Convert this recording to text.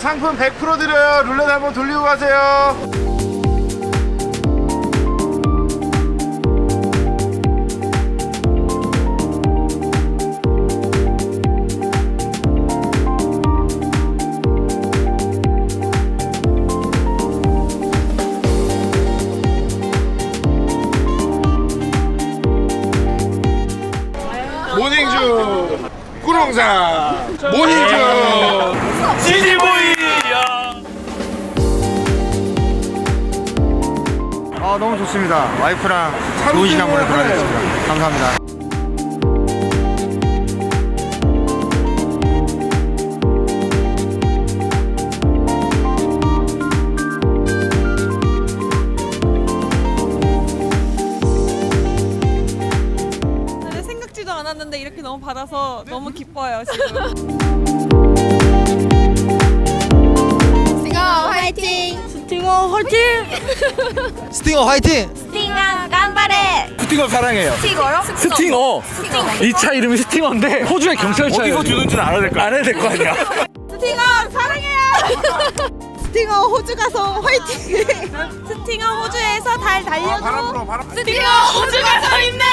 상품 100% 드려요. 룰렛 한번 돌리고 가세요. 모닝주 꾸롱사 모닝주 지지보 아 너무 좋습니다. 와이프랑 좋은 시간 보내고 가겠습니다. 감사합니다. 생각지도 않았는데 이렇게 너무 받아서 너무 기뻐요 지금. 화이팅! 스팅어 화이팅! 스팅어 간발해! 스팅어 사랑해요. 스팅어요? 스팅어. 이 차 이름이 스팅어인데 호주의 경찰차예요. 어디서 주는지는 알아야 될거 알아야 될 거 아니야. 스팅어 사랑해요! 스팅어 호주 가서 화이팅! 스팅어 호주에서 달 불어 바람 스팅어 호주 가서 힘내